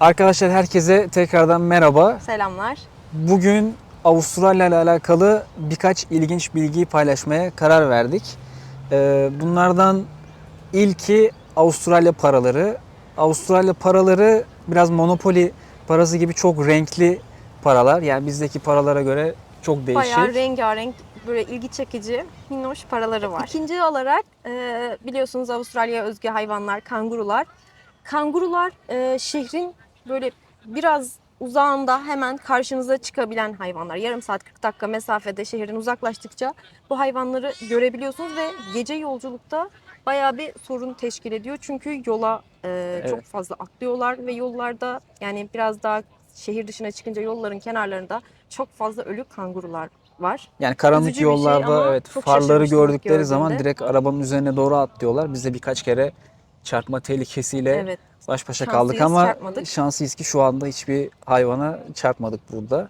Arkadaşlar herkese tekrardan merhaba. Selamlar. Bugün Avustralya ile alakalı birkaç ilginç bilgiyi paylaşmaya karar verdik. Ee, Bunlardan ilki Avustralya paraları. Avustralya paraları biraz Monopoly parası gibi çok renkli paralar. Yani bizdeki paralara göre çok değişik. Bayağı rengarenk, böyle ilgi çekici, minnoş paraları var. İkinci olarak e, biliyorsunuz Avustralya'ya özgü hayvanlar, kangurular. Kangurular e, şehrin böyle biraz uzağında hemen karşınıza çıkabilen hayvanlar. Yarım saat 40 dakika mesafede şehrin uzaklaştıkça bu hayvanları görebiliyorsunuz ve gece yolculukta bayağı bir sorun teşkil ediyor. Çünkü yola e, çok Evet. fazla atlıyorlar ve yollarda yani biraz daha şehir dışına çıkınca yolların kenarlarında çok fazla ölü kangurular var. Yani karanlık Üzücü şey yollarda ama evet çok farları gördükleri zaman gördüğümde. direkt arabanın üzerine doğru atlıyorlar. Biz de birkaç kere çarpma tehlikesiyle Evet. baş başa Şanslıyız, kaldık ama çarpmadık. şanslıyız ki şu anda hiçbir hayvana çarpmadık burada.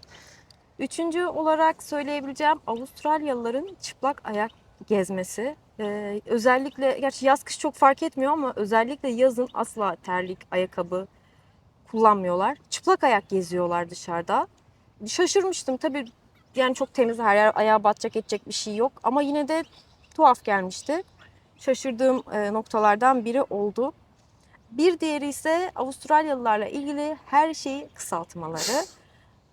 Üçüncü olarak söyleyebileceğim Avustralyalıların çıplak ayak gezmesi. Ee, özellikle gerçi yaz kış çok fark etmiyor ama özellikle yazın asla terlik, ayakkabı kullanmıyorlar. Çıplak ayak geziyorlar dışarıda. Şaşırmıştım tabii yani çok temiz her yer ayağa batacak edecek bir şey yok ama yine de tuhaf gelmişti. Şaşırdığım e, noktalardan biri oldu. Bir diğeri ise Avustralyalılarla ilgili her şeyi kısaltmaları.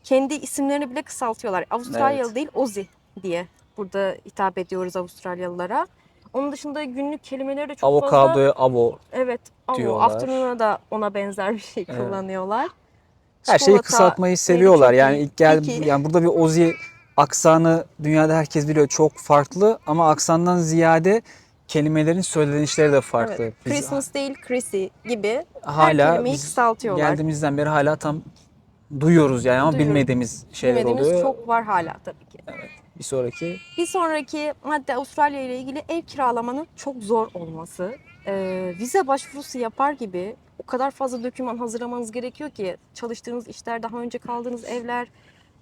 Kendi isimlerini bile kısaltıyorlar. Avustralyalı Evet. değil Ozi diye burada hitap ediyoruz Avustralyalılara. Onun dışında günlük kelimeleri de çok fazla... Avokadoya avo. Evet. Ama diyorlar. afternoon'a da ona benzer bir şey Evet. kullanıyorlar. Her şeyi Çikolata, kısaltmayı seviyorlar. Yani ilk gel Peki. yani burada bir Ozi aksanı dünyada herkes biliyor çok farklı ama aksandan ziyade kelimelerin söylenişleri de farklı. Evet. Biz Christmas değil Chrissy gibi her hala kelimeyi biz kısaltıyorlar. geldiğimizden beri hala tam duyuyoruz yani ama Duyuyoruz. bilmediğimiz şeyler Bilmediğimiz oluyor. çok var hala tabii ki. Bir sonraki Bir sonraki madde Avustralya ile ilgili ev kiralamanın çok zor olması. Ee, vize başvurusu yapar gibi o kadar fazla doküman hazırlamanız gerekiyor ki çalıştığınız işler, daha önce kaldığınız evler,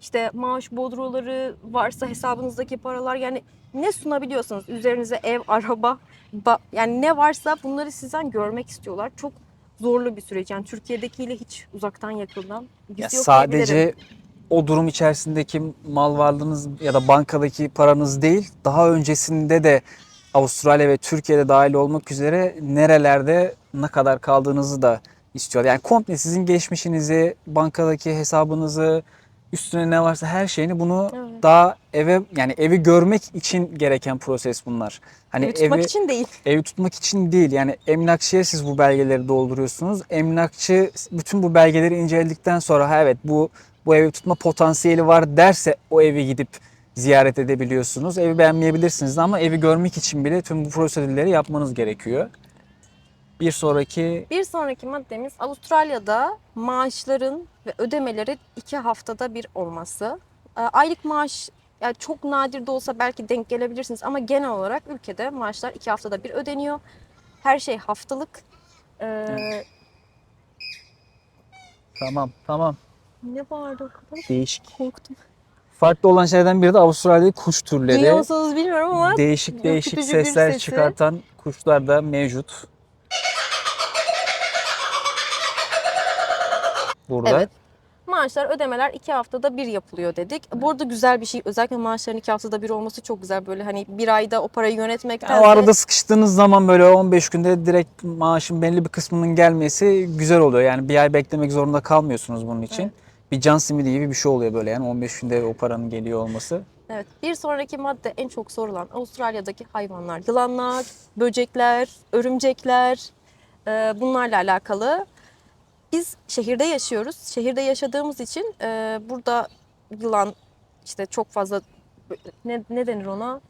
işte maaş bodroları varsa hesabınızdaki paralar yani ne sunabiliyorsanız üzerinize ev, araba ba- yani ne varsa bunları sizden görmek istiyorlar. Çok zorlu bir süreç. Yani Türkiye'dekiyle hiç uzaktan yakından ya yok sadece o durum içerisindeki mal varlığınız ya da bankadaki paranız değil, daha öncesinde de Avustralya ve Türkiye'de dahil olmak üzere nerelerde ne kadar kaldığınızı da istiyor. Yani komple sizin geçmişinizi, bankadaki hesabınızı, üstüne ne varsa her şeyini bunu Evet. daha eve yani evi görmek için gereken proses bunlar. Hani Evi tutmak evi için değil. evi tutmak için değil. Yani emlakçıya siz bu belgeleri dolduruyorsunuz. Emlakçı bütün bu belgeleri inceledikten sonra ha evet bu bu evi tutma potansiyeli var derse o evi gidip ziyaret edebiliyorsunuz. Evi beğenmeyebilirsiniz ama evi görmek için bile tüm bu prosedürleri yapmanız gerekiyor. Bir sonraki Bir sonraki maddemiz Avustralya'da maaşların ve ödemelerin iki haftada bir olması. Ee, Aylık maaş yani çok nadir de olsa belki denk gelebilirsiniz ama genel olarak ülkede maaşlar iki haftada bir ödeniyor. Her şey haftalık. Ee, tamam tamam ne vardı o kadar? değişik. Korktum. Farklı olan şeylerden biri de Avustralya'da kuş türleri. Duyuyor musunuz bilmiyorum ama Değişik değişik sesler sesi. çıkartan kuşlar da mevcut. Burada. Evet. Maaşlar, ödemeler iki haftada bir yapılıyor dedik. Bu arada güzel bir şey. Özellikle maaşların iki haftada bir olması çok güzel. Böyle hani bir ayda o parayı yönetmekten. Yani o arada sıkıştığınız zaman böyle 15 günde direkt maaşın belli bir kısmının gelmesi güzel oluyor. Yani bir ay beklemek zorunda kalmıyorsunuz bunun için. Evet. Bir can simidi gibi bir şey oluyor böyle yani 15 günde o paranın geliyor olması. Evet. Bir sonraki madde en çok sorulan Avustralya'daki hayvanlar. Yılanlar, böcekler, örümcekler. bunlarla alakalı. Biz şehirde yaşıyoruz. Şehirde yaşadığımız için e, burada yılan işte çok fazla ne, ne denir ona?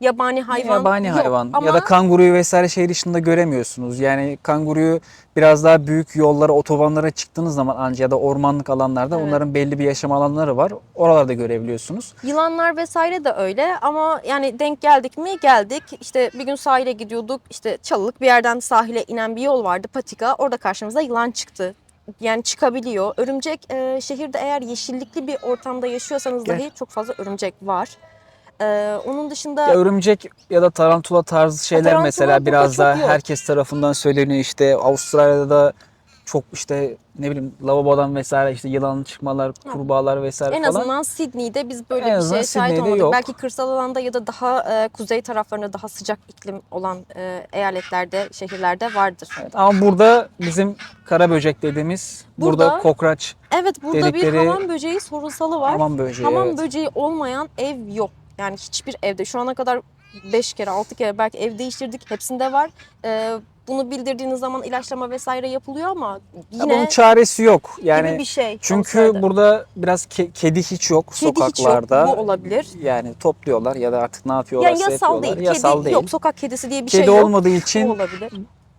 Yabani hayvan Yabani yok. hayvan Ama ya da kanguruyu vesaire şehir dışında göremiyorsunuz. Yani kanguruyu biraz daha büyük yollara, otobanlara çıktığınız zaman anca ya da ormanlık alanlarda Evet. onların belli bir yaşam alanları var. Oralarda görebiliyorsunuz. Yılanlar vesaire de öyle ama yani denk geldik mi geldik. İşte bir gün sahile gidiyorduk. İşte çalılık bir yerden sahile inen bir yol vardı patika. Orada karşımıza yılan çıktı. Yani çıkabiliyor. Örümcek e, şehirde eğer yeşillikli bir ortamda yaşıyorsanız Gel. dahi çok fazla örümcek var. E, onun dışında Ya örümcek ya da tarantula tarzı şeyler tarantula mesela biraz daha yok. herkes tarafından söyleniyor işte Avustralya'da da çok işte ne bileyim lavabodan vesaire işte yılan çıkmalar, kurbağalar vesaire En falan. azından Sydney'de biz böyle En bir şeye şahit Sydney'de olmadık. yok. Belki kırsal alanda ya da daha e, kuzey taraflarında daha sıcak iklim olan e, eyaletlerde, şehirlerde vardır. Evet, ama burada bizim kara böcek dediğimiz burada, Burada kokraç Evet burada bir Dedikleri- hamam böceği sorunsalı var. hamam böceği. hamam evet. böceği olmayan ev yok. Yani hiçbir evde şu ana kadar 5 kere 6 kere belki ev değiştirdik. Hepsinde var. E, bunu bildirdiğiniz zaman ilaçlama vesaire yapılıyor ama Ya yine bunun çaresi yok. Yani bir şey. çünkü Avustralya'da. burada biraz ke- kedi hiç yok Kedi hiç yok. sokaklarda. Bu olabilir. Yani topluyorlar ya da artık ne yapıyorlar Yani yasal değil. Yasal Kedi değil. yok. Sokak kedisi diye bir Kedi şey yok. olmadığı Bu için olabilir.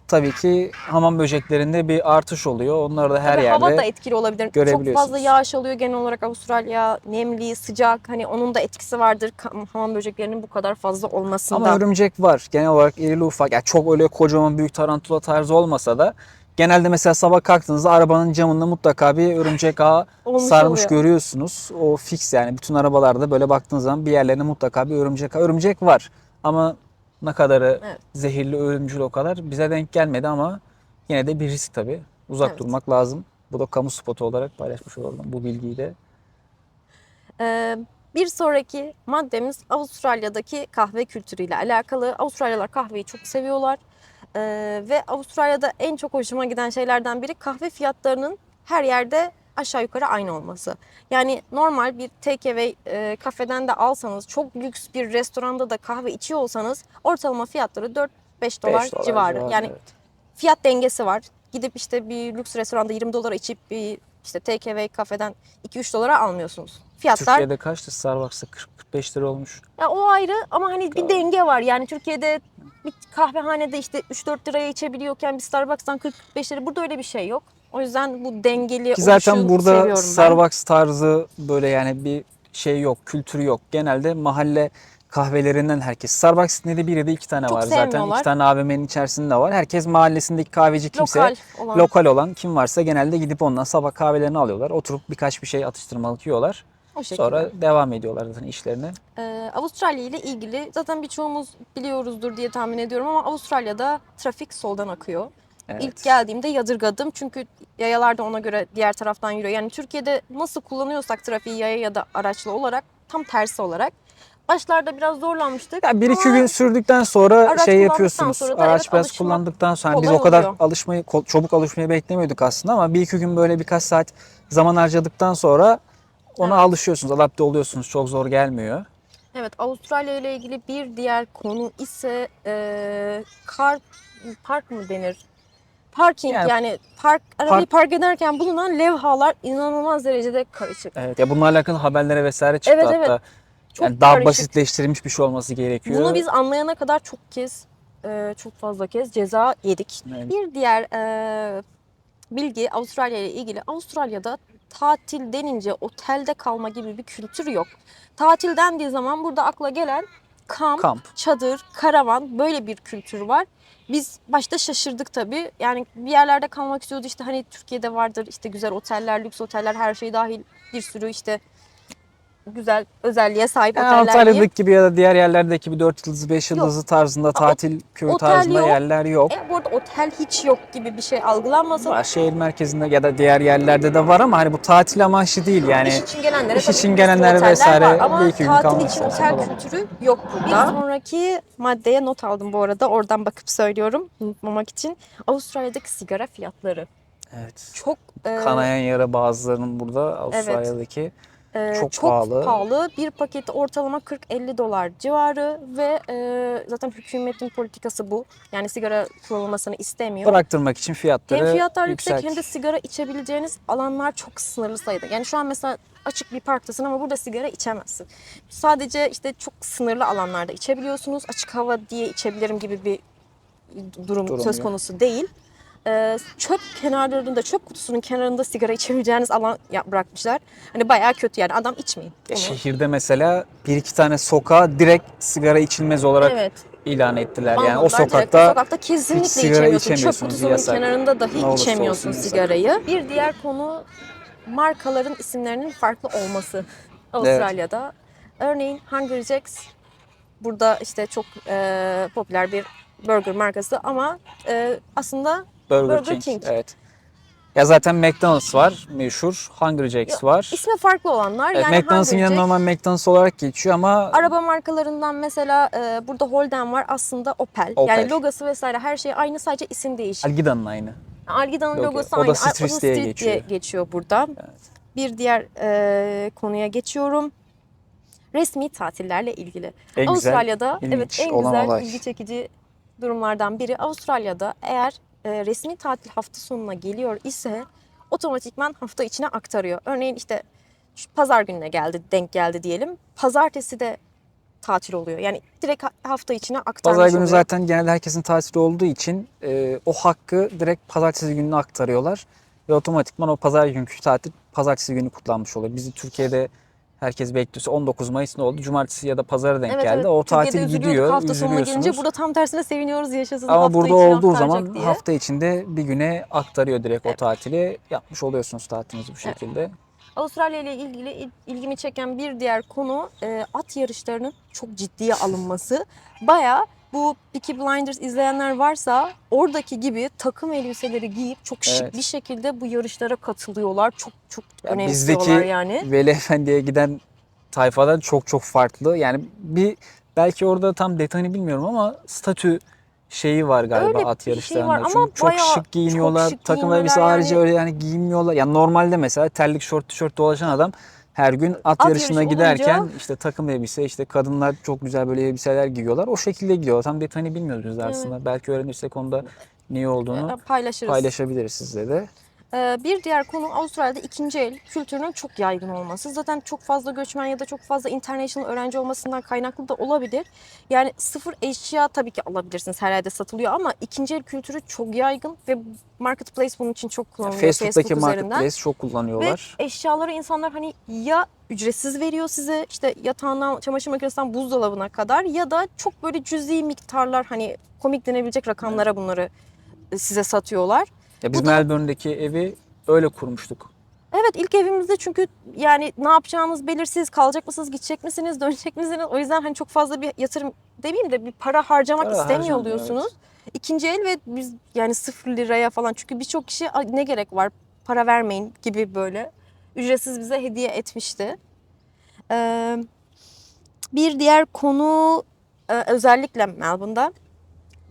Tabii ki hamam böceklerinde bir artış oluyor. Onlar da her Tabii yerde hava da etkili olabilir. Çok fazla yağış alıyor genel olarak Avustralya. Nemli, sıcak. Hani onun da etkisi vardır. Hamam böceklerinin bu kadar fazla olmasında. Ama örümcek var. Genel olarak irili ufak. Yani çok öyle kocaman büyük tarantula tarzı olmasa da genelde mesela sabah kalktığınızda arabanın camında mutlaka bir örümcek ağı sarmış oluyor. görüyorsunuz. O fix yani bütün arabalarda böyle baktığınız zaman bir yerlerine mutlaka bir örümcek ağı. Örümcek var ama ne kadarı Evet. zehirli, ölümcül o kadar bize denk gelmedi ama yine de bir risk tabii. Uzak Evet. durmak lazım. Bu da kamu spotu olarak paylaşmış olalım bu bilgiyi de. Ee, bir sonraki maddemiz Avustralya'daki kahve kültürüyle alakalı. Avustralyalılar kahveyi çok seviyorlar. Ee, ve Avustralya'da en çok hoşuma giden şeylerden biri kahve fiyatlarının her yerde aşağı yukarı aynı olması. Yani normal bir take away e, kafeden de alsanız, çok lüks bir restoranda da kahve içiyor olsanız ortalama fiyatları 4-5 dolar, dolar civarı. Yani evet. fiyat dengesi var. Gidip işte bir lüks restoranda 20 dolara içip bir işte take away kafeden 2-3 dolara almıyorsunuz. Fiyatlar Türkiye'de kaçtı? Starbucks'ta 40-45 lira olmuş. ya o ayrı ama hani bir denge var. Yani Türkiye'de bir kahvehanede işte 3-4 liraya içebiliyorken bir Starbucks'tan 40-45 lira burada öyle bir şey yok. O yüzden bu dengeli Ki zaten burada seviyorum ben. Starbucks tarzı böyle yani bir şey yok, kültürü yok. Genelde mahalle kahvelerinden herkes. Starbucks ne de bir ya da iki tane Çok var zaten. İki tane AVM'nin içerisinde var. Herkes mahallesindeki kahveci kimse lokal olan. lokal olan kim varsa genelde gidip ondan sabah kahvelerini alıyorlar. Oturup birkaç bir şey atıştırmalık yiyorlar. o şekilde. Sonra devam ediyorlar zaten işlerine. Ee, Avustralya ile ilgili zaten birçoğumuz biliyoruzdur diye tahmin ediyorum ama Avustralya'da trafik soldan akıyor. Evet. İlk geldiğimde yadırgadım çünkü yayalar da ona göre diğer taraftan yürüyor. Yani Türkiye'de nasıl kullanıyorsak trafiği yaya ya da araçlı olarak tam tersi olarak. Başlarda biraz zorlanmıştık. Ya bir iki gün sürdükten sonra Araç şey yapıyorsunuz. sonra da Araç evet, biraz kullandıktan sonra hani biz o kadar oluyor. alışmayı çabuk alışmayı beklemiyorduk aslında ama bir iki gün böyle birkaç saat zaman harcadıktan sonra ona Evet. alışıyorsunuz, adapte oluyorsunuz. Çok zor gelmiyor. Evet Avustralya ile ilgili bir diğer konu ise e, kar park mı denir? Parking Yani yani, park arabayı park ederken bulunan levhalar inanılmaz derecede karışık. Evet ya bununla alakalı haberlere vesaire çıktı Evet, evet. hatta. Çok yani daha karışık. basitleştirilmiş bir şey olması gerekiyor. Bunu biz anlayana kadar çok kez, e, çok fazla kez ceza yedik. Evet. Bir diğer e, bilgi Avustralya ile ilgili. Avustralya'da tatil denince otelde kalma gibi bir kültür yok. Tatil dendiği zaman burada akla gelen kamp, kamp. çadır, karavan böyle bir kültür var. Biz başta şaşırdık tabii. Yani bir yerlerde kalmak istiyordu işte hani Türkiye'de vardır işte güzel oteller, lüks oteller her şey dahil bir sürü işte güzel özelliğe sahip Yani oteller. Antalya'daki gibi ya da diğer yerlerdeki bir 4 yıldızlı 5 yıldızlı tarzında tatil köyü otel tarzında yok. yerler yok. E, bu arada otel hiç yok gibi bir şey algılanmasın. Var şehir merkezinde ya da diğer yerlerde de var ama hani bu tatil amaçlı değil yani. İş için gelenlere iş için gelenlere vesaire var ama bir iki gün tatil için otel falan. kültürü yok burada. Bir sonraki maddeye not aldım bu arada. Oradan bakıp söylüyorum unutmamak için. Avustralya'daki sigara fiyatları. Evet. Çok e, Kanayan yara bazılarının burada Avustralya'daki. E, çok çok pahalı. pahalı. Bir paketi ortalama 40-50 dolar civarı ve e, zaten hükümetin politikası bu. Yani sigara kullanılmasını istemiyor. Bıraktırmak için fiyatları Hem fiyatlar yüksek. yüksek hem de sigara içebileceğiniz alanlar çok sınırlı sayıda. Yani şu an mesela açık bir parktasın ama burada sigara içemezsin. Sadece işte çok sınırlı alanlarda içebiliyorsunuz. Açık hava diye içebilirim gibi bir durum, Durum söz yok. konusu değil. Ee, çöp kenarlarında, çöp kutusunun kenarında sigara içebileceğiniz alan bırakmışlar. Hani bayağı kötü yani adam içmeyin. Bunu. Şehirde mesela bir iki tane sokağa direkt sigara içilmez olarak Evet. ilan ettiler. Yani o sokakta o sokakta kesinlikle hiç sigara içemiyorsun. Çöp içemiyorsunuz, kutusunun yasak. kenarında Ne dahi olursa içemiyorsun olsun yasak. sigarayı. Bir diğer konu markaların isimlerinin farklı olması Avustralya'da. Örneğin Hungry Jack's burada işte çok e, popüler bir burger markası ama e, aslında Burger, Burger King. King. Evet. Ya zaten McDonald's var meşhur. Hungry Jack's var. İsmi farklı olanlar. Evet, yani McDonald's'ın Jack- normal McDonald's olarak geçiyor ama Araba markalarından mesela e, burada Holden var aslında Opel. Opel. Yani logosu vesaire her şey aynı sadece isim değişik. Algida'nın aynı. Algida'nın Logo. logosu O da aynı. Street diye geçiyor. geçiyor burada. Bir diğer e, konuya geçiyorum. Resmi tatillerle ilgili. En güzel Avustralya'da ilginç evet en güzel olay. ilgi çekici durumlardan biri. Avustralya'da eğer e, resmi tatil hafta sonuna geliyor ise otomatikman hafta içine aktarıyor. Örneğin işte pazar gününe geldi, denk geldi diyelim. Pazartesi de tatil oluyor. Yani direkt ha- hafta içine aktarmış Pazar günü oluyor. zaten genelde herkesin tatili olduğu için e, o hakkı direkt pazartesi gününe aktarıyorlar. Ve otomatikman o pazar günkü tatil pazartesi günü kutlanmış oluyor. Bizi Türkiye'de herkes bekliyorsa 19 Mayıs ne oldu? Cumartesi ya da pazara denk Evet, geldi. evet. O Türkiye'de tatil gidiyor, hafta sonuna gelince burada tam tersine seviniyoruz yaşasın Ama hafta burada olduğu zaman diye. hafta içinde bir güne aktarıyor direkt o tatili. Yapmış oluyorsunuz tatilinizi bu şekilde. Avustralya ile ilgili il- ilgimi çeken bir diğer konu e, at yarışlarının çok ciddiye alınması. Baya bu Peaky Blinders izleyenler varsa oradaki gibi takım elbiseleri giyip çok şık Evet. bir şekilde bu yarışlara katılıyorlar. Çok çok Ya önemsiyorlar bizdeki yani. Veli Efendi'ye giden tayfadan çok çok farklı. Yani bir belki orada tam detayını bilmiyorum ama statü şeyi var galiba Öyle at şey yarışlarında. var ama Çünkü çok şık giyiniyorlar. çok şık Takım elbise yani. öyle yani giyinmiyorlar. Yani normalde mesela terlik şort tişört dolaşan adam her gün at, At yarışına yarışı giderken olunca- işte takım elbise işte kadınlar çok güzel böyle elbiseler giyiyorlar. O şekilde gidiyorlar. Tam detayını bilmiyoruz biz de Evet. aslında. Belki öğrenirsek onda niye olduğunu paylaşırız. paylaşabiliriz sizle de. Ee, Bir diğer konu Avustralya'da ikinci el kültürünün çok yaygın olması. Zaten çok fazla göçmen ya da çok fazla international öğrenci olmasından kaynaklı da olabilir. Yani sıfır eşya tabii ki alabilirsiniz her yerde satılıyor ama ikinci el kültürü çok yaygın ve marketplace bunun için çok kullanılıyor Facebook'taki Facebook üzerinden. marketplace çok kullanıyorlar. Ve eşyaları insanlar hani ya ücretsiz veriyor size işte yatağından, çamaşır makinesinden buzdolabına kadar ya da çok böyle cüzi miktarlar hani komik denebilecek rakamlara bunları size satıyorlar. Ya biz Bu da- Melbourne'deki evi öyle kurmuştuk. Evet ilk evimizde çünkü yani ne yapacağınız belirsiz. Kalacak mısınız, gidecek misiniz, dönecek misiniz? O yüzden hani çok fazla bir yatırım demeyeyim de bir para harcamak Para istemiyor harcanmıyor, oluyorsunuz. İkinci el ve biz yani sıfır liraya falan çünkü birçok kişi "Ay, ne gerek var para vermeyin gibi böyle ücretsiz bize hediye etmişti. Ee, bir diğer konu e, özellikle Melbourne'da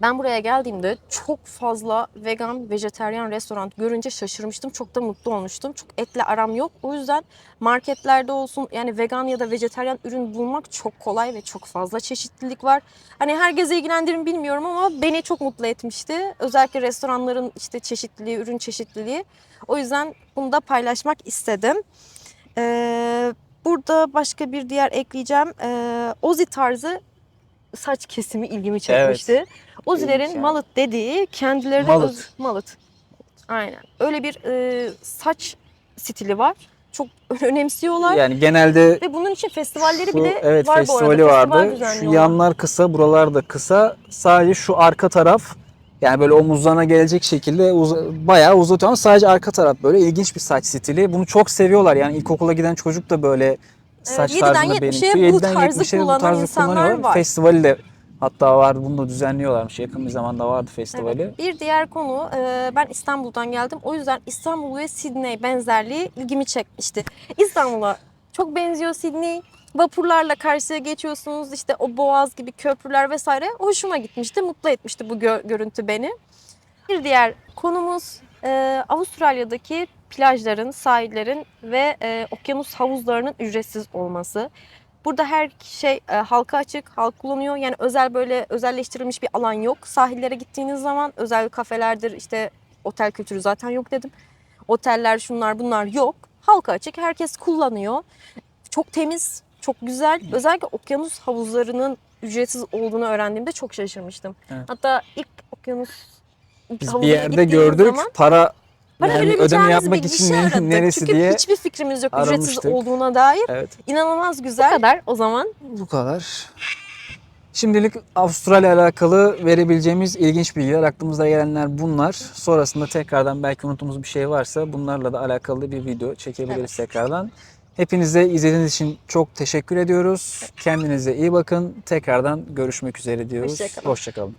ben buraya geldiğimde çok fazla vegan, vejeteryan restoran görünce şaşırmıştım. Çok da mutlu olmuştum. Çok etle aram yok. O yüzden marketlerde olsun yani vegan ya da vejeteryan ürün bulmak çok kolay ve çok fazla çeşitlilik var. Hani herkese ilgilendirir mi bilmiyorum ama beni çok mutlu etmişti. Özellikle restoranların işte çeşitliliği, ürün çeşitliliği. O yüzden bunu da paylaşmak istedim. Ee, burada başka bir diğer ekleyeceğim. Ee, Ozi tarzı saç kesimi ilgimi çekmişti. İlginç ya. mullet dediği kendileri Mullet. öz- mullet. Aynen. Öyle bir e, saç stili var. Çok önemsiyorlar. Yani genelde Ve bunun için festivalleri şu, bile evet var bu festivali arada. Festival vardı. Şu düzenliyorlar. yanlar kısa, buralar da kısa. Sadece şu arka taraf yani böyle omuzlarına gelecek şekilde uz- bayağı uzatıyor ama sadece arka taraf böyle ilginç bir saç stili. Bunu çok seviyorlar. Yani ilkokula giden çocuk da böyle saç 7'den tarzında 70'e benimsiyor. bu 7'den tarzı 70'e bu tarzı kullanıyorlar. var. Festivali de hatta vardı. Bunu da düzenliyorlarmış. Yakın bir zamanda vardı festivali. Evet. Bir diğer konu e, ben İstanbul'dan geldim. O yüzden İstanbul ve Sydney benzerliği ilgimi çekmişti. İstanbul'a çok benziyor Sydney. Vapurlarla karşıya geçiyorsunuz işte o boğaz gibi köprüler vesaire. Hoşuma gitmişti, mutlu etmişti bu gö- görüntü beni. Bir diğer konumuz e, Avustralya'daki plajların, sahillerin ve e, okyanus havuzlarının ücretsiz olması. Burada her şey e, halka açık, halk kullanıyor. Yani özel böyle özelleştirilmiş bir alan yok. Sahillere gittiğiniz zaman özel kafelerdir, işte otel kültürü zaten yok dedim. Oteller şunlar bunlar yok. Halka açık, herkes kullanıyor. Çok temiz, çok güzel. Özellikle okyanus havuzlarının ücretsiz olduğunu öğrendiğimde çok şaşırmıştım. Evet. Hatta ilk okyanus Biz bir yerde gördük. zaman para para yani ödeme bir- yapmak bir için şey ne- aradık. neresi Çünkü diye hiçbir fikrimiz yok ücretsiz aramıştık. olduğuna dair. evet İnanılmaz güzel. Bu kadar o zaman. Bu kadar. Şimdilik Avustralya alakalı verebileceğimiz ilginç bilgiler, aklımıza gelenler bunlar. Sonrasında tekrardan belki unuttuğumuz bir şey varsa bunlarla da alakalı bir video çekebiliriz Evet. tekrardan. Hepinize izlediğiniz için çok teşekkür ediyoruz. Kendinize iyi bakın. Tekrardan görüşmek üzere diyoruz. Hoşça kalın. Hoşçakalın.